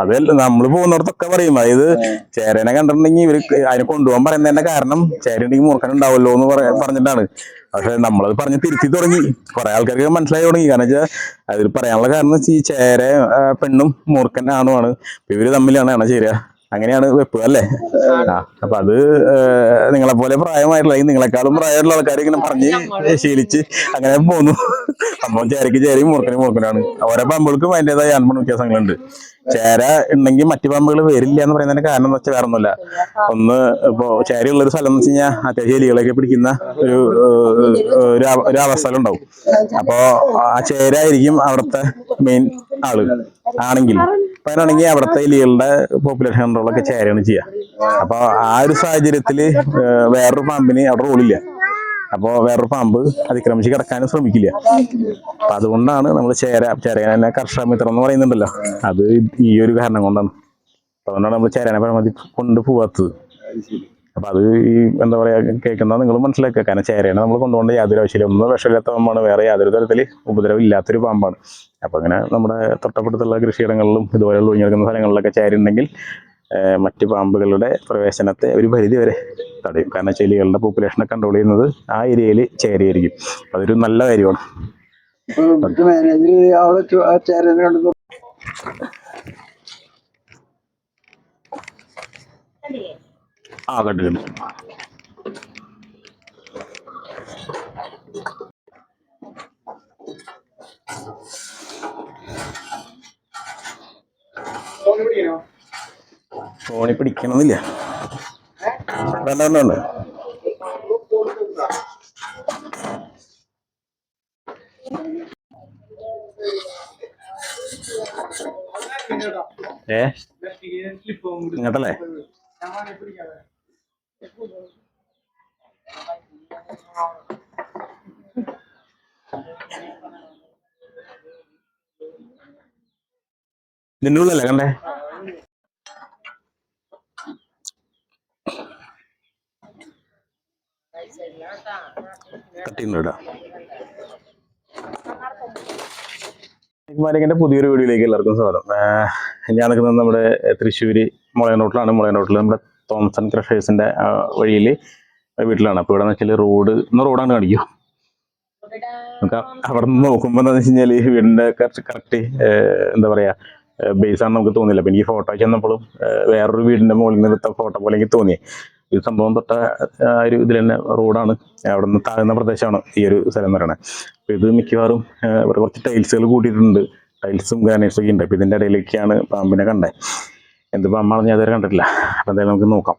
അതല്ല നമ്മൾ പോകുന്നിടത്തൊക്കെ പറയും. അതായത് ചേരനെ കണ്ടിട്ടുണ്ടെങ്കിൽ ഇവർ അതിനെ കൊണ്ടുപോകാൻ പറയുന്നതിന്റെ കാരണം ചേരണ്ടെങ്കിൽ മൂർഖൻ ഉണ്ടാവല്ലോ എന്ന് പറ- പറഞ്ഞിട്ടാണ്. പക്ഷെ നമ്മളത് പറഞ്ഞ് തിരുത്തി തുടങ്ങി. കുറെ ആൾക്കാർക്ക് മനസ്സിലായി തുടങ്ങി. കാരണം വെച്ചാൽ അതിൽ പറയാനുള്ള കാരണം വെച്ചാൽ ഈ ചേര പെണ്ണും മൂർഖൻ ആണുമാണ് ഇവർ തമ്മിലാണ്. ആണ് ചേരുക? അങ്ങനെയാണ് വെപ്പ് അല്ലേ? ആ അപ്പൊ അത് നിങ്ങളെ പോലെ പ്രായമായിട്ടുള്ള നിങ്ങളെക്കാളും പ്രായമായിട്ടുള്ള ആൾക്കാർ ഇങ്ങനെ പറഞ്ഞ് ശീലിച്ച് അങ്ങനെ പോന്നു. സംഭവം ചേരക്ക് ചേരയും മൂർഖനും മൂർക്കനാണ് ഓരോ പാമ്പുകൾക്കും അതിന്റെതായ ആൺപണ വ്യത്യാസങ്ങളുണ്ട്. ചേര ഉണ്ടെങ്കിൽ മറ്റു പാമ്പുകൾ വരില്ല എന്ന് പറയുന്നതിന്റെ കാരണം എന്ന് വെച്ചാൽ വേറെ ഒന്നുമില്ല ഒന്ന് ഇപ്പോ ഉള്ള ഒരു സ്ഥലം എന്ന് വെച്ച് കഴിഞ്ഞാൽ അത്യാവശ്യം എലികളൊക്കെ പിടിക്കുന്ന ഒരു ഒരു അവ- അവസ്ഥ ഉണ്ടാവും അപ്പോ ആ ചേര ആയിരിക്കും അവിടുത്തെ മെയിൻ ആൾ. ആണെങ്കിൽ അപ്പൊ അതിനാണെങ്കിൽ അവിടുത്തെ എലികളുടെ പോപ്പുലേഷൻ കൺട്രോളൊക്കെ ചേരയാണ് ചെയ്യുക. അപ്പൊ ആ ഒരു സാഹചര്യത്തിൽ വേറൊരു പാമ്പിന് അവിടെ റോളില്ല അപ്പോ വേറൊരു പാമ്പ് അതിക്രമിച്ച് കിടക്കാനും ശ്രമിക്കില്ല. അപ്പൊ അതുകൊണ്ടാണ് നമ്മൾ ചേര ചേരേനെ കർഷക മിത്രം എന്ന് പറയുന്നുണ്ടല്ലോ. അത് ഈ ഒരു കാരണം കൊണ്ടാണ്. അതുകൊണ്ടാണ് നമ്മൾ ചേരേനെ പരമാവധി കൊണ്ട് പോവാത്തത്. അപ്പൊ അത് ഈ എന്താ പറയുക കേൾക്കുന്ന നിങ്ങൾ മനസ്സിലാക്കുക. കാരണം ചേരേനെ നമ്മൾ കൊണ്ടുപോകേണ്ട യാതൊരു ആവശ്യമില്ല. ഒന്നും വിഷമില്ലാത്ത പാമ്പാണ് വേറെ യാതൊരു തരത്തിൽ ഉപദ്രവം ഇല്ലാത്തൊരു പാമ്പാണ്. അപ്പൊ അങ്ങനെ നമ്മുടെ തൊട്ടപ്പുറത്തുള്ള കൃഷിയിടങ്ങളിലും ഇതുപോലെയുള്ള ഒഴിഞ്ഞെടുക്കുന്ന സ്ഥലങ്ങളിലൊക്കെ ചേരുണ്ടെങ്കിൽ ഏഹ്, മറ്റ് പാമ്പുകളുടെ പ്രവേശനത്തെ ഒരു പരിധി വരെ തടയും. കാരണം ചെലികളുടെ പോപ്പുലേഷനെ കൺട്രോൾ ചെയ്യുന്നത് ആ ഏരിയയിൽ ചേരയായിരിക്കും. അതൊരു നല്ല കാര്യമാണ്. ആ കണ്ടിട്ടുണ്ട് ഫോണിൽ പിടിക്കണമെന്നില്ല. വേണ്ട വേണ്ട വേണ്ട ഏ? ഇങ്ങോട്ടല്ലേ? ഉള്ളല്ലേ കണ്ടേ? മാലിക്കിന്റെ പുതിയൊരു വീഡിയോയിലേക്ക് എല്ലാവർക്കും സ്വാഗതം. ഞാൻ നിൽക്കുന്നത് നമ്മുടെ തൃശ്ശൂര് മുളയൻ റോട്ടിലാണ്. മുളയൻ റോട്ടിൽ നമ്മുടെ തോംസൺ ക്രഷേഴ്സിന്റെ വഴിയിൽ വീട്ടിലാണ്. അപ്പോൾ ഇവിടെ വെച്ചാൽ റോഡ് ഇന്ന് റോഡാണ് കാണിക്കും നമുക്ക് അവിടെ നിന്ന് നോക്കുമ്പോൾ എന്താണെന്ന് വെച്ച് കഴിഞ്ഞാൽ ഈ വീടിന്റെ കറക്റ്റ് കറക്റ്റ് എന്താ പറയാ ബേസ് ആണ് നമുക്ക് തോന്നില്ല അപ്പം എനിക്ക് ഫോട്ടോ ചെന്നപ്പോഴും ആഹ് വേറൊരു വീടിന്റെ മുകളിൽ നിന്ന് എടുത്ത ഫോട്ടോ പോലെ എനിക്ക് തോന്നി ഈ സംഭവം തൊട്ട ഒരു ഇതിൽ തന്നെ റോഡാണ്. അവിടെ നിന്ന് താഴ്ന്ന പ്രദേശമാണ് ഈ ഒരു സ്ഥലം എന്ന് പറയുന്നത് അപ്പോൾ ഇത് മിക്കവാറും കുറച്ച് ടൈൽസുകൾ കൂട്ടിയിട്ടുണ്ട്. ടൈൽസും ഗ്രാനൈറ്റ്സും ഒക്കെ ഉണ്ട്. അപ്പോൾ ഇതിന്റെ ഇടയിലേക്കാണ് പാമ്പിനെ കണ്ടത് എന്ത് പാമ്പാണെന്ന് ഞാൻ അതുവരെ കണ്ടിട്ടില്ല. അപ്പോൾ എന്തായാലും നമുക്ക് നോക്കാം.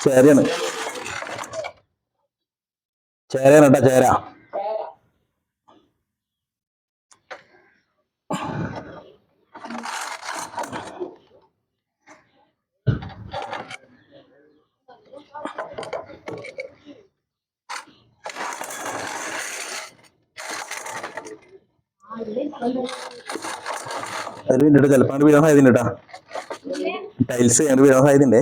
ചേരയാണ്. ചേരയാണ് കേട്ടോ ചേര. ഒരു മിനിറ്റ് ചിലപ്പോൾ ടൈൽസ് ഞങ്ങൾ സാധ്യതയുണ്ടേ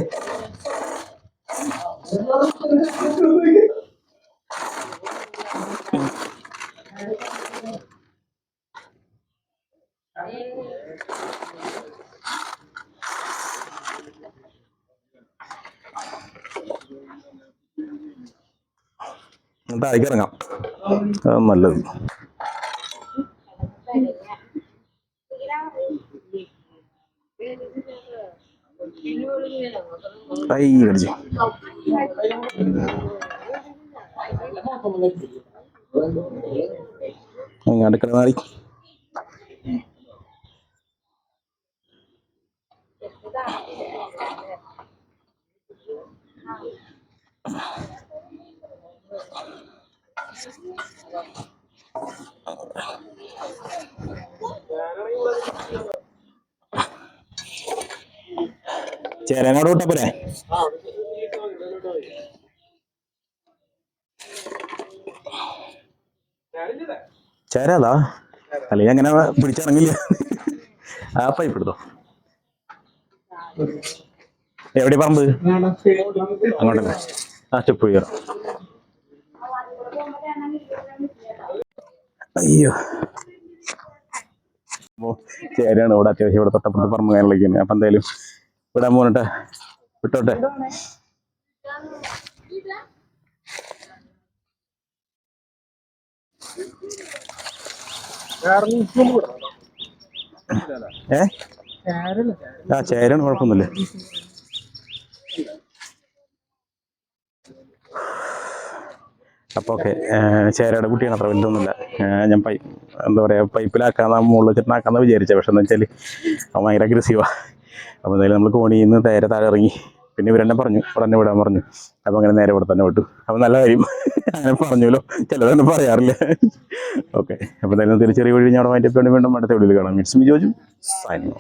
ഇറങ്ങാം. അതാണ് നല്ലത്. ഐ കടിച്ചു. ഇങ്ങോട്ട് കിടന്നാടി ചേരനോട് വിട്ടാ പോരെ. ചേരാതാ അല്ലെങ്കിൽ അങ്ങനെ പിടിച്ചിറങ്ങില്ല. ആ പൈപ്പ് എടുത്തോ. എവിടെ പറമ്പ്? അങ്ങോട്ടല്ലേ. ആ സ്റ്റെപ്പ് അയ്യോ. ചേരാണ് ഇവിടെ അത്യാവശ്യം ഇവിടെ തൊട്ടപ്പുറത്ത് പറമ്പ് കാര്യങ്ങളൊക്കെയാണ് അപ്പൊ എന്തായാലും വിടാൻ പോകണട്ടെ വിട്ടോട്ടെ. ഏ? ആ ചേരാണ് കുഴപ്പമൊന്നുമില്ല. അപ്പോൾ ഓക്കെ ചേരയുടെ കുട്ടിയാണ് അത്ര വലുതൊന്നുമില്ല. ഞാൻ പൈ എന്താ പറയുക പൈപ്പിലാക്കാന്നാ മുകളിൽ വെച്ചിട്ടാക്കാന്ന് വിചാരിച്ചത് പക്ഷെ എന്താ അവൻ ഭയങ്കര അഗ്രസീവാ അപ്പോൾ എന്തായാലും നമ്മൾ കോണിയിൽ നിന്ന് നേരെ താഴെ ഇറങ്ങി. പിന്നെ ഇവരെന്നെ പറഞ്ഞു ഇവിടെ വിടാൻ പറഞ്ഞു. അപ്പോൾ അങ്ങനെ നേരെ ഇവിടെ തന്നെ വിട്ടു. അപ്പോൾ നല്ല കാര്യം. അങ്ങനെ പറഞ്ഞല്ലോ ചിലതൊന്നും പറയാറില്ല. ഓക്കെ അപ്പോൾ എന്തായാലും തിരിച്ചറിയ വഴി ഞാൻ അവിടെ വാങ്ങിയപ്പോൾ വീണ്ടും അടുത്ത വീട്ടിൽ കാണാം. മിറ്റ്സ് മി ജോജു സൈനിങ്